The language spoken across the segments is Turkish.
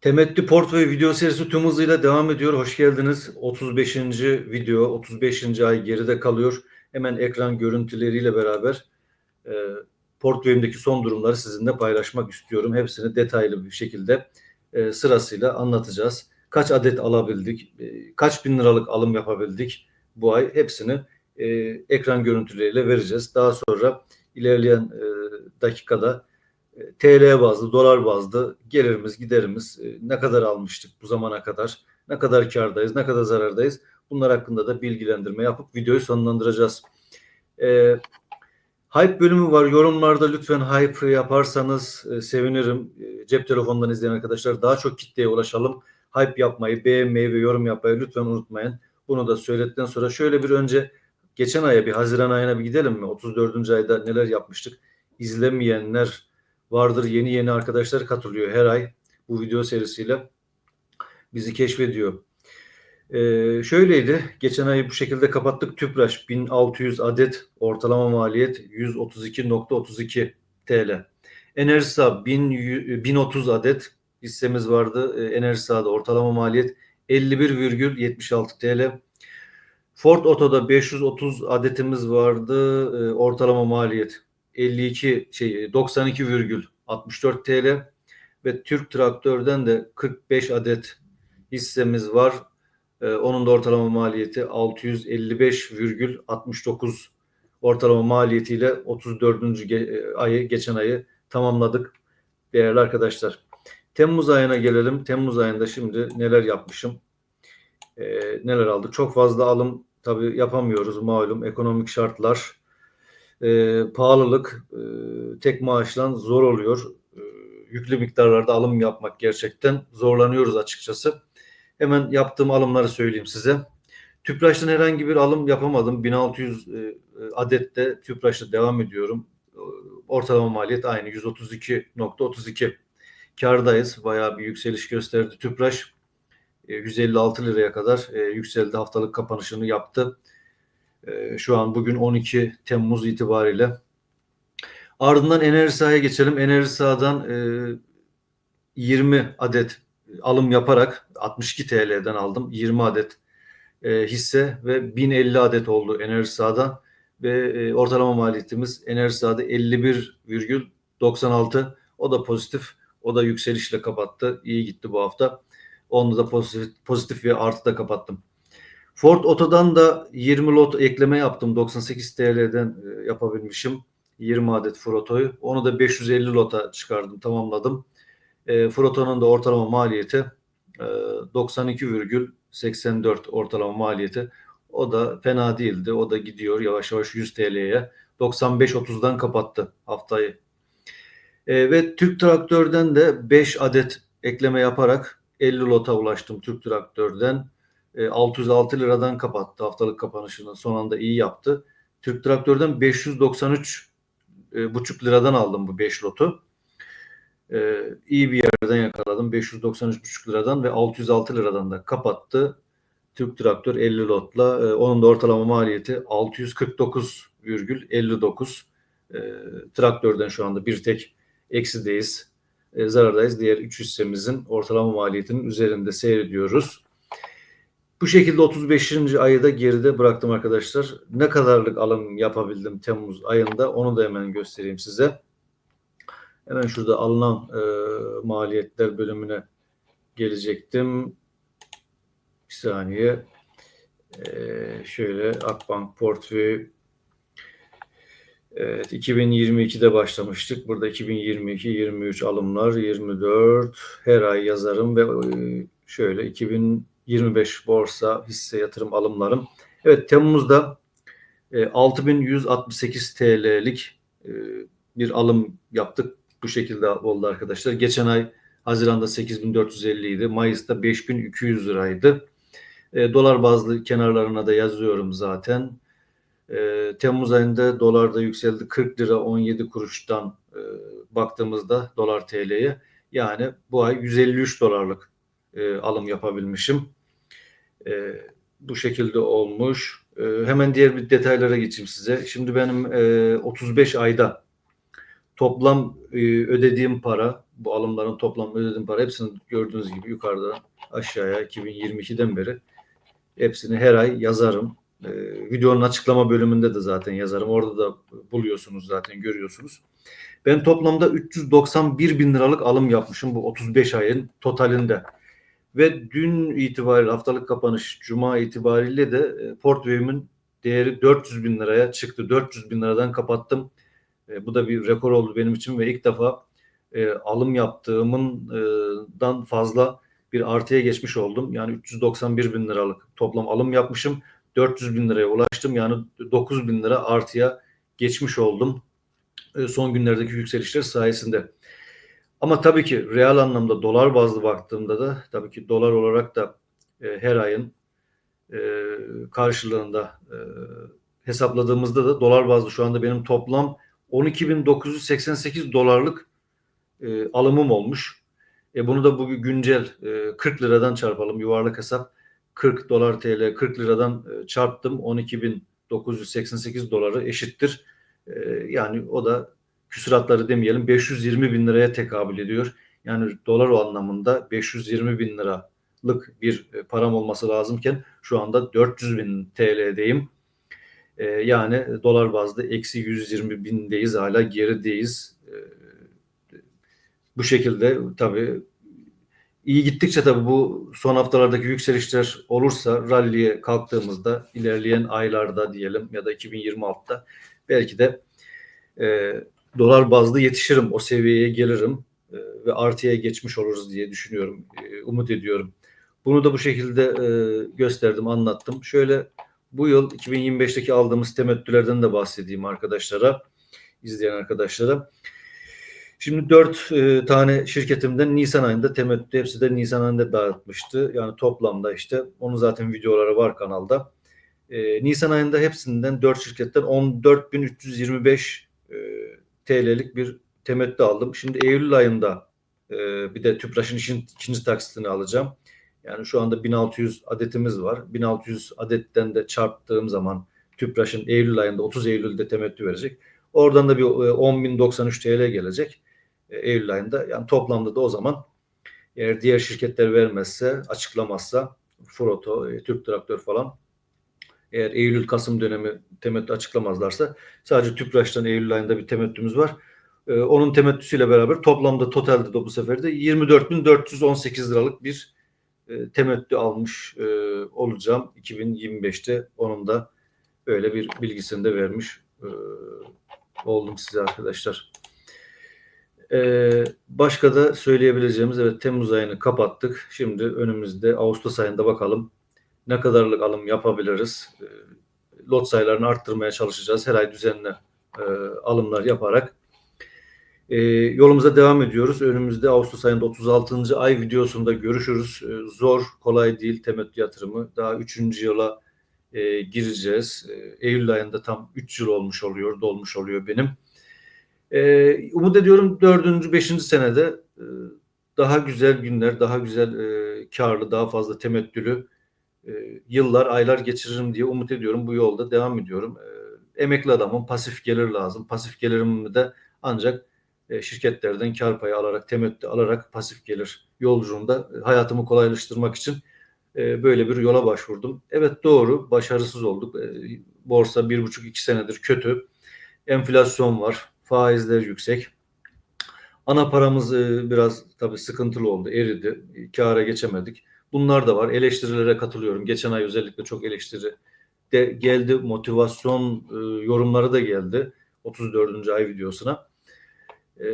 Temettü Portföy video serisi tüm hızıyla devam ediyor. Hoş geldiniz. 35. video, 35. ay geride kalıyor. Hemen ekran görüntüleriyle beraber e, portföyümdeki son durumları sizinle paylaşmak istiyorum. Hepsini detaylı bir şekilde e, sırasıyla anlatacağız. Kaç adet alabildik, e, kaç bin liralık alım yapabildik bu ay hepsini e, ekran görüntüleriyle vereceğiz. Daha sonra ilerleyen e, dakikada TL bazlı, dolar bazlı gelirimiz, giderimiz e, ne kadar almıştık bu zamana kadar, ne kadar kardayız, ne kadar zarardayız bunlar hakkında da bilgilendirme yapıp videoyu sonlandıracağız. E, hype bölümü var. Yorumlarda lütfen hype yaparsanız e, sevinirim. E, cep telefonundan izleyen arkadaşlar daha çok kitleye ulaşalım. Hype yapmayı, beğenmeyi ve yorum yapmayı lütfen unutmayın. Bunu da söyledikten sonra şöyle bir önce geçen aya bir Haziran ayına bir gidelim mi? 34. ayda neler yapmıştık? İzlemeyenler vardır. Yeni yeni arkadaşlar katılıyor her ay bu video serisiyle bizi keşfediyor. Ee, şöyleydi. Geçen ayı bu şekilde kapattık. Tüpraş 1600 adet ortalama maliyet 132.32 TL. Enerjisa 1000, 1030 adet hissemiz vardı. Ee, Enerjisa'da ortalama maliyet 51,76 TL. Ford Oto'da 530 adetimiz vardı. Ee, ortalama maliyet 52 şey 92,64 TL ve Türk Traktör'den de 45 adet hissemiz var. Ee, onun da ortalama maliyeti 655,69 ortalama maliyetiyle 34. Ge- ayı geçen ayı tamamladık değerli arkadaşlar. Temmuz ayına gelelim. Temmuz ayında şimdi neler yapmışım? Ee, neler aldık? Çok fazla alım tabii yapamıyoruz malum ekonomik şartlar e, pahalılık e, tek maaşla zor oluyor. E, yüklü miktarlarda alım yapmak gerçekten zorlanıyoruz açıkçası. Hemen yaptığım alımları söyleyeyim size. Tüpraş'tan herhangi bir alım yapamadım. 1600 e, adette Tüpraş'ta devam ediyorum. Ortalama maliyet aynı 132.32. Kardayız. Bayağı bir yükseliş gösterdi. Tüpraş 156 liraya kadar e, yükseldi. Haftalık kapanışını yaptı. Ee, şu an bugün 12 Temmuz itibariyle. Ardından enerji sahaya geçelim. Enerji sahadan e, 20 adet alım yaparak 62 TL'den aldım. 20 adet e, hisse ve 1050 adet oldu enerji sahada ve e, ortalama maliyetimiz enerji sahada 51,96 o da pozitif o da yükselişle kapattı. İyi gitti bu hafta. Onu da pozitif, pozitif ve artı da kapattım. Ford Oto'dan da 20 lot ekleme yaptım. 98 TL'den e, yapabilmişim. 20 adet Froto'yu. Onu da 550 lota çıkardım, tamamladım. E, Froto'nun da ortalama maliyeti e, 92,84 ortalama maliyeti. O da fena değildi. O da gidiyor yavaş yavaş 100 TL'ye. 95.30'dan kapattı haftayı. E, ve Türk Traktör'den de 5 adet ekleme yaparak 50 lota ulaştım Türk Traktör'den. 606 e, liradan kapattı haftalık kapanışını. Son anda iyi yaptı. Türk Traktör'den 593 e, buçuk liradan aldım bu 5 lotu. E, iyi bir yerden yakaladım. 593 buçuk liradan ve 606 liradan da kapattı. Türk Traktör 50 lotla. onun da ortalama maliyeti 649,59. traktörden şu anda bir tek eksideyiz. zarardayız. Diğer 3 hissemizin ortalama maliyetinin üzerinde seyrediyoruz. Bu şekilde 35. ayı da geride bıraktım arkadaşlar. Ne kadarlık alım yapabildim Temmuz ayında onu da hemen göstereyim size. Hemen şurada alınan e, maliyetler bölümüne gelecektim. Bir saniye. E, şöyle Akbank portföy Evet 2022'de başlamıştık. Burada 2022, 23 alımlar, 24 her ay yazarım ve e, şöyle 2000 25 borsa hisse yatırım alımlarım. Evet Temmuz'da e, 6168 TL'lik e, bir alım yaptık. Bu şekilde oldu arkadaşlar. Geçen ay Haziran'da 8450 idi. Mayıs'ta 5200 liraydı. E, dolar bazlı kenarlarına da yazıyorum zaten. E, Temmuz ayında dolar da yükseldi. 40 lira 17 kuruştan e, baktığımızda dolar TL'ye yani bu ay 153 dolarlık e, alım yapabilmişim. E, bu şekilde olmuş. E, hemen diğer bir detaylara geçeyim size. Şimdi benim e, 35 ayda toplam e, ödediğim para, bu alımların toplam ödediğim para hepsini gördüğünüz gibi yukarıda aşağıya 2022'den beri hepsini her ay yazarım. E, videonun açıklama bölümünde de zaten yazarım. Orada da buluyorsunuz zaten görüyorsunuz. Ben toplamda 391 bin liralık alım yapmışım bu 35 ayın totalinde. Ve dün itibariyle haftalık kapanış Cuma itibariyle de e, portföyümün değeri 400 bin liraya çıktı. 400 bin liradan kapattım. E, bu da bir rekor oldu benim için ve ilk defa e, alım yaptığımından fazla bir artıya geçmiş oldum. Yani 391 bin liralık toplam alım yapmışım. 400 bin liraya ulaştım. Yani 9 bin lira artıya geçmiş oldum. E, son günlerdeki yükselişler sayesinde. Ama tabii ki reel anlamda dolar bazlı baktığımda da tabii ki dolar olarak da e, her ayın e, karşılığında e, hesapladığımızda da dolar bazlı şu anda benim toplam 12.988 dolarlık e, alımım olmuş. E, bunu da bugün güncel e, 40 liradan çarpalım yuvarlak hesap 40 dolar TL 40 liradan e, çarptım 12.988 doları eşittir. E, yani o da küsuratları demeyelim 520 bin liraya tekabül ediyor. Yani dolar o anlamında 520 bin liralık bir e, param olması lazımken şu anda 400 bin TL'deyim. E, yani dolar bazlı eksi 120 bindeyiz hala gerideyiz. E, bu şekilde tabii iyi gittikçe tabii bu son haftalardaki yükselişler olursa ralliye kalktığımızda ilerleyen aylarda diyelim ya da 2026'da belki de e, dolar bazlı yetişirim, o seviyeye gelirim e, ve artıya geçmiş oluruz diye düşünüyorum, e, umut ediyorum. Bunu da bu şekilde e, gösterdim, anlattım. Şöyle bu yıl 2025'teki aldığımız temettülerden de bahsedeyim arkadaşlara, izleyen arkadaşlara. Şimdi dört e, tane şirketimden Nisan ayında temettü hepsi de Nisan ayında dağıtmıştı. Yani toplamda işte onun zaten videoları var kanalda. E, Nisan ayında hepsinden dört şirketten 14.325 e, TL'lik bir temettü aldım. Şimdi Eylül ayında e, bir de Tüpraş'ın işin ikinci taksitini alacağım. Yani şu anda 1600 adetimiz var. 1600 adetten de çarptığım zaman Tüpraş'ın Eylül ayında 30 Eylül'de temettü verecek. Oradan da bir 10.093 TL gelecek e, Eylül ayında. Yani toplamda da o zaman eğer diğer şirketler vermezse, açıklamazsa Froto, e, Türk Traktör falan eğer Eylül-Kasım dönemi temettü açıklamazlarsa sadece Tüpraş'tan Eylül ayında bir temettümüz var. Ee, onun temettüsüyle beraber toplamda totalde de bu sefer de 24.418 liralık bir e, temettü almış e, olacağım 2025'te. Onun da öyle bir bilgisini de vermiş e, oldum size arkadaşlar. Ee, başka da söyleyebileceğimiz evet Temmuz ayını kapattık. Şimdi önümüzde Ağustos ayında bakalım ne kadarlık alım yapabiliriz? Ee, lot sayılarını arttırmaya çalışacağız. Her ay düzenli e, alımlar yaparak e, yolumuza devam ediyoruz. Önümüzde Ağustos ayında 36. ay videosunda görüşürüz. E, zor, kolay değil temettü yatırımı. Daha 3. yıla e, gireceğiz. Eylül ayında tam 3 yıl olmuş oluyor, dolmuş oluyor benim. Umut ediyorum 4. 5. senede e, daha güzel günler, daha güzel e, karlı, daha fazla temettülü e, yıllar, aylar geçiririm diye umut ediyorum. Bu yolda devam ediyorum. E, emekli adamın pasif gelir lazım. Pasif gelirimi de ancak e, şirketlerden kar payı alarak, temettü alarak pasif gelir yolculuğunda hayatımı kolaylaştırmak için böyle bir yola başvurdum. Evet doğru, başarısız olduk. Borsa bir buçuk iki senedir kötü. Enflasyon var, faizler yüksek. Ana paramız biraz tabii sıkıntılı oldu, eridi. Kâra geçemedik. Bunlar da var. Eleştirilere katılıyorum. Geçen ay özellikle çok eleştiri de geldi. Motivasyon e, yorumları da geldi. 34. ay videosuna. E,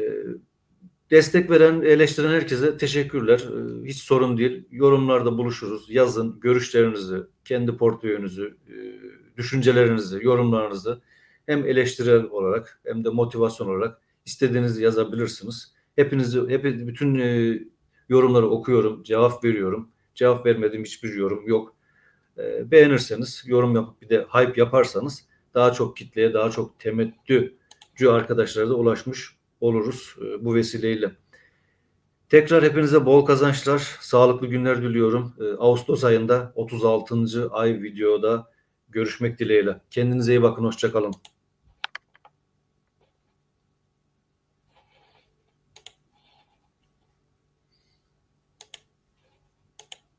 destek veren, eleştiren herkese teşekkürler. E, hiç sorun değil. Yorumlarda buluşuruz. Yazın görüşlerinizi, kendi portföyünüzü, e, düşüncelerinizi, yorumlarınızı hem eleştirel olarak hem de motivasyon olarak istediğinizi yazabilirsiniz. Hepinizi, hep bütün e, yorumları okuyorum, cevap veriyorum. Cevap vermediğim hiçbir yorum yok. E, beğenirseniz, yorum yapıp bir de hype yaparsanız daha çok kitleye, daha çok temettücü arkadaşlara da ulaşmış oluruz e, bu vesileyle. Tekrar hepinize bol kazançlar, sağlıklı günler diliyorum. E, Ağustos ayında 36. ay videoda görüşmek dileğiyle. Kendinize iyi bakın, hoşçakalın.